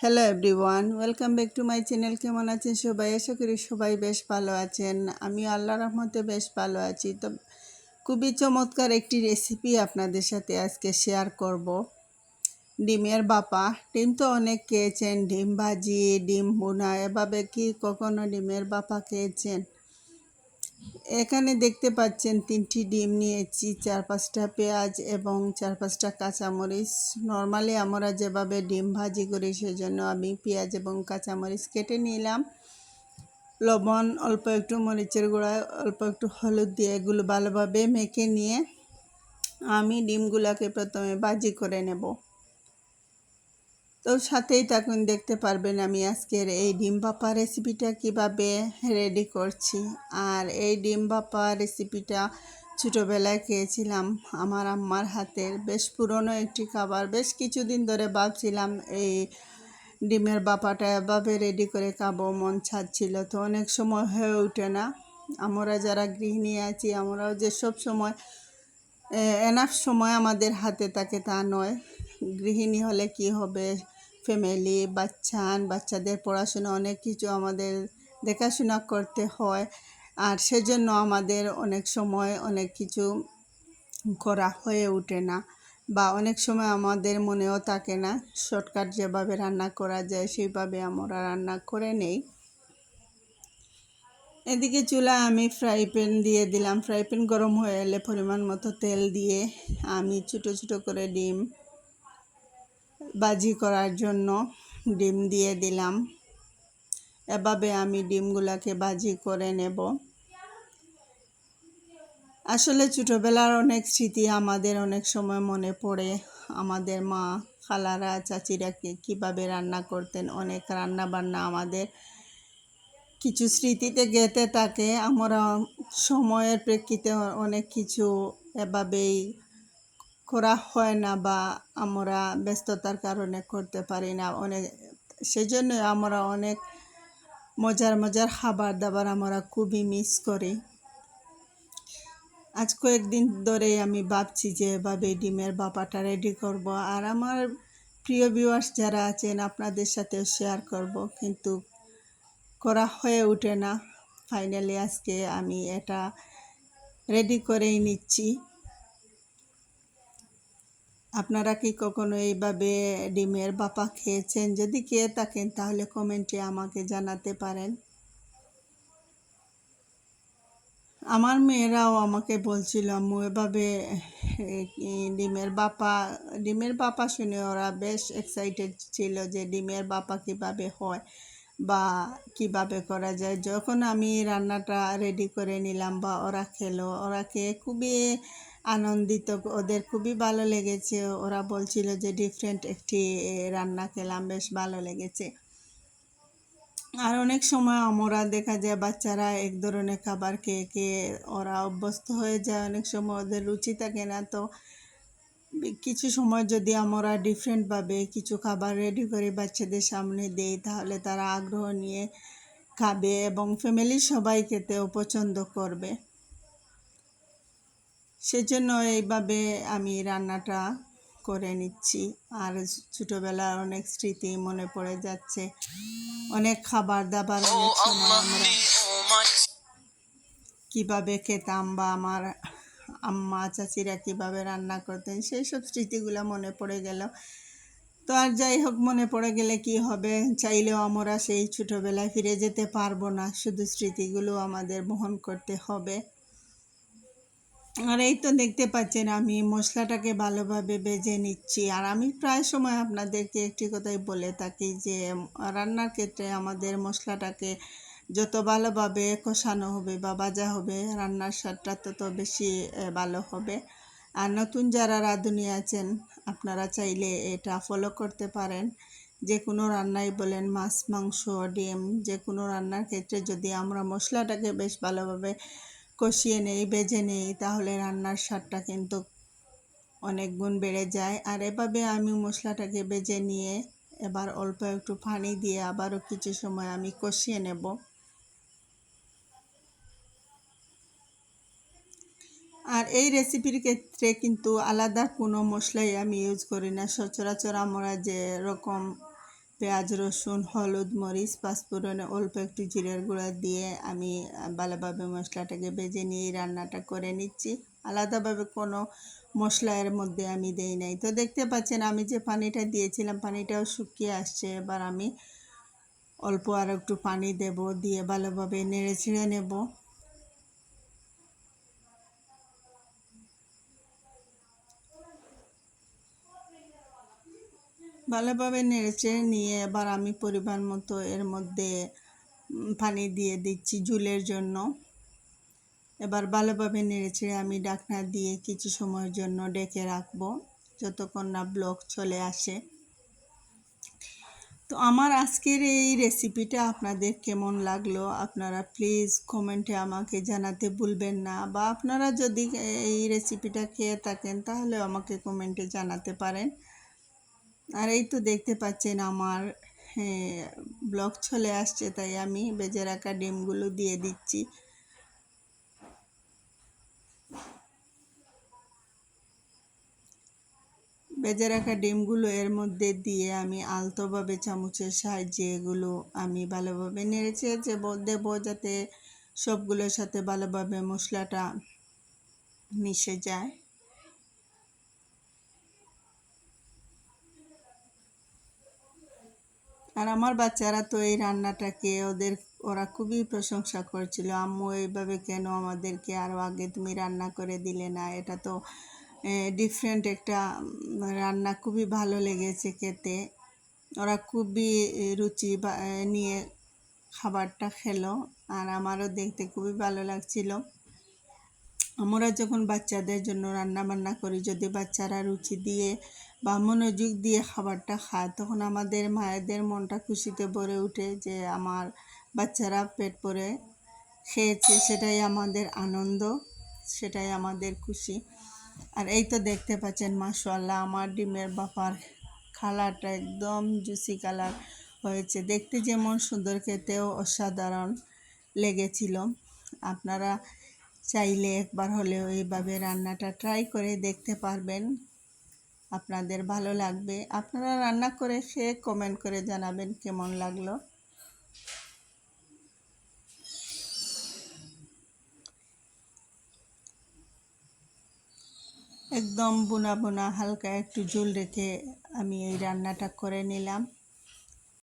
Hello everyone welcome back to my channel কেমন আছেন সবাই? আশা করি সবাই বেশ ভালো আছেন। আমি আল্লাহ রহমতে বেশ ভালো আছি। তো খুবই চমৎকার একটি রেসিপি আপনাদের সাথে আজকে শেয়ার করব। ডিমের বাপা। ডিম তো অনেক খেয়েছেন। ডিম ভাজি, ডিম বোনা এভাবে কি কখনো ডিমের বাপা খেয়েছেন? এখানে দেখতে পাচ্ছেন তিনটি ডিম নিয়েছি, চার পাঁচটা পেঁয়াজ এবং চার পাঁচটা কাঁচামরিচ। নর্মালি আমরা যেভাবে ডিম ভাজি করি, সেজন্য আমি পেঁয়াজ এবং কাঁচামরিচ কেটে নিলাম। লবণ, অল্প একটু মরিচের গুঁড়া, অল্প একটু হলুদ দিয়ে এগুলো ভালোভাবে মেখে নিয়ে আমি ডিমগুলোকে প্রথমে ভাজি করে নেব। তো সাথেই থাকুন, দেখতে পারবেন আমি আজকের এই ডিম বাপা রেসিপিটা কীভাবে রেডি করছি। আর এই ডিম বাপা রেসিপিটা ছোটোবেলায় খেয়েছিলাম আমার আম্মার হাতের, বেশ পুরনো একটি খাবার। বেশ কিছুদিন ধরে ভাবছিলাম এই ডিমের বাপাটা এভাবে রেডি করে খাব, মন ছাড়ছিল তো অনেক সময় হয়ে ওঠে না। আমরা যারা গৃহিণী আছি, আমরাও যে সব সময় এনাফ সময় আমাদের হাতে থাকে তা নয়। গৃহিণী হলে কি হবে? ফ্যামিলি বাচ্চান, বাচ্চাদের পড়াশোনা অনেক কিছু আমাদের দেখাশোনা করতে হয়। আর সেজন্য আমাদের অনেক সময় অনেক কিছু করা হয়ে ওঠে না বা অনেক সময় আমাদের মনেও থাকে না শর্টকাট যেভাবে রান্না করা যায় সেইভাবে আমরা রান্না করে নেই। এদিকে চুলা আমি ফ্রাই প্যান দিয়ে দিলাম। ফ্রাই প্যান গরম হয়ে এলে পরিমাণ মতো তেল দিয়ে আমি ছোটো ছোটো করে ডিম বাজি করার জন্য ডিম দিয়ে দিলাম। এভাবে আমি ডিমগুলোকে বাজি করে নেব। আসলে ছোটোবেলার অনেক স্মৃতি আমাদের অনেক সময় মনে পড়ে। আমাদের মা, খালারা, চাচিরা কীভাবে রান্না করতেন, অনেক রান্না বান্না আমাদের কিছু স্মৃতিতে গেতে থাকে। আমরা সময়ের প্রেক্ষিতে অনেক কিছু এভাবেই করা হয় না বা আমরা ব্যস্ততার কারণে করতে পারি না। অনেক সেই সেজন্য আমরা অনেক মজার মজার খাবার দাবার আমরা খুবই মিস করি। আজ কয়েকদিন ধরে আমি ভাবছি যে এভাবে ডিমের বাপাটা রেডি করব। আর আমার প্রিয় ভিউয়ার্স যারা আছেন, আপনাদের সাথে শেয়ার করব। কিন্তু করা হয়ে ওঠে না। ফাইনালি আজকে আমি এটা রেডি করেই নিচ্ছি। আপনারা কি কখনো এইভাবে ডিমের বাপা খেয়েছেন? যদি খেয়ে থাকেন, তাহলে কমেন্টে আমাকে জানাতে পারেন। আমার মেয়েরাও আমাকে বলছিল, আম্মু, এভাবে ডিমের বাপা ডিমের বাপা শুনে ওরা বেশ এক্সাইটেড ছিল যে ডিমের বাপা কীভাবে হয় বা কীভাবে করা যায়। যখন আমি রান্নাটা রেডি করে নিলাম বা ওরা খেলো, ওরা খেয়ে খুবই আনন্দিত। ওদের খুবই ভালো লেগেছে। ওরা বলছিল যে ডিফারেন্ট একটি রান্না খেলাম, বেশ ভালো লেগেছে। আর অনেক সময় আমরা দেখা যায়, বাচ্চারা এক ধরনের খাবার খেয়ে খেয়ে ওরা অভ্যস্ত হয়ে যায়। অনেক সময় ওদের রুচি থাকে না। তো কিছু সময় যদি আমরা ডিফারেন্টভাবে কিছু খাবার রেডি করে বাচ্চাদের সামনে দেই তাহলে তারা আগ্রহ নিয়ে খাবে এবং ফ্যামিলির সবাই খেতেও পছন্দ করবে। সেজন্য এইভাবে আমি রান্নাটা করে নিচ্ছি। আর ছোটোবেলার অনেক স্মৃতি মনে পড়ে যাচ্ছে। অনেক খাবার দাবার অনেক সময় আমরা কীভাবে খেতাম বা আমার আম্মা চাচিরা কীভাবে রান্না করতেন সেই সব স্মৃতিগুলো মনে পড়ে গেল। তো আর যাই হোক মনে পড়ে গেলে কি হবে? চাইলেও আমরা সেই ছোটোবেলায় ফিরে যেতে পারব না। শুধু স্মৃতিগুলো আমাদের বহন করতে হবে। আর এই তো দেখতে পাচ্ছেন আমি মশলাটাকে ভালোভাবে বেজে নিচ্ছি। আর আমি প্রায় সময় আপনাদেরকে একটি কথাই বলে থাকি যে রান্নার ক্ষেত্রে আমাদের মশলাটাকে যত ভালোভাবে কষানো হবে বা ভাজা হবে, রান্নার স্বাদটা তত বেশি ভালো হবে। আর নতুন যারা রাঁধুনি আছেন, আপনারা চাইলে এটা ফলো করতে পারেন। যে কোনো রান্নাই বলেন, মাছ, মাংস, ডিম যে কোনো রান্নার ক্ষেত্রে যদি আমরা মশলাটাকে বেশ ভালোভাবে কষিয়ে নেই, বেজে নেই, তাহলে রান্নার স্বাদটা কিন্তু অনেক গুণ বেড়ে যায়। আর এভাবে আমি মশলাটাকে বেজে নিয়ে এবার অল্প একটু পানি দিয়ে আবারও কিছু সময় আমি কষিয়ে নেব। আর এই রেসিপির ক্ষেত্রে কিন্তু আলাদা কোনো মশলাই আমি ইউজ করি না। সচরাচর আমরা যে রকম পেঁয়াজ, রসুন, হলুদ, মরিচ, পাঁচফোড়নে অল্প একটু জিরের গুঁড়া দিয়ে আমি ভালোভাবে মশলাটাকে ভেজে নিয়ে রান্নাটা করে নিচ্ছি। আলাদাভাবে কোনো মশলা এর মধ্যে আমি দেই নাই। তো দেখতে পাচ্ছেন, আমি যে পানিটা দিয়েছিলাম, পানিটাও শুকিয়ে আসছে। এবার আমি অল্প আর একটু পানি দেব, দিয়ে ভালোভাবে নেড়ে ছিঁড়ে নেব। ভালোভাবে নেড়েচে নিয়ে এবার আমি পরিমাণ মতো এর মধ্যে পানি দিয়ে দিচ্ছি ঝুলের জন্য। এবার ভালোভাবে নেড়েচেড়ে আমি ডাকনা দিয়ে কিছু সময়ের জন্য ডেকে রাখব যতক্ষণ না ব্লক চলে আসে। তো আমার আজকের এই রেসিপিটা আপনাদের কেমন লাগল? আপনারা প্লিজ কমেন্টে আমাকে জানাতে ভুলবেন না। বা আপনারা যদি এই রেসিপিটা খেয়ে থাকেন তাহলে আমাকে কমেন্টে জানাতে পারেন। আর এই তো দেখতে পাচ্ছেন আমার ব্লক চলে আসছে, তাই আমি বেজে রাখা ডিমগুলো দিয়ে দিচ্ছি। বেজে রাখা ডিমগুলো এর মধ্যে দিয়ে আমি আলতোভাবে চামচের সাহায্যে এগুলো আমি ভালোভাবে নেড়েছে যে দেবো যাতে সবগুলোর সাথে ভালোভাবে মশলাটা মিশে যায়। আর আমার বাচ্চারা তো এই রান্নাটাকে ওদের, ওরা খুবই প্রশংসা করছিল। আম্মু, এইভাবে কেন আমাদেরকে আরও আগে তুমি রান্না করে দিলে না? এটা তো ডিফারেন্ট একটা রান্না। খুবই ভালো লেগেছে খেতে। ওরা খুবই রুচি নিয়ে খাবারটা খেলো। আর আমারও দেখতে খুবই ভালো লাগছিল। আমরা যখন বাচ্চাদের জন্য রান্না বান্না করি, যদি বাচ্চারা রুচি দিয়ে বা মনোযোগ দিয়ে খাবারটা খায়, তখন আমাদের মায়েদের মনটা খুশিতে ভরে ওঠে যে আমার বাচ্চারা পেট পরে খেয়েছে। সেটাই আমাদের আনন্দ, সেটাই আমাদের খুশি। আর এই তো দেখতে পাচ্ছেন মাশাল্লাহ আমার ডিমের বাপার কালারটা একদম জুসি কালার হয়েছে। দেখতে যেমন সুন্দর, খেতেও অসাধারণ লেগেছিল। আপনারা চাইলে একবার হলেও এইভাবে রান্নাটা ট্রাই করে দেখতে পারবেন। আপনাদের ভালো লাগবে। আপনারা রান্না করে সে কমেন্ট করে জানাবেন কেমন লাগল। একদম বোনা বোনা হালকা একটু ঝোল রেখে আমি এই রান্নাটা করে নিলাম।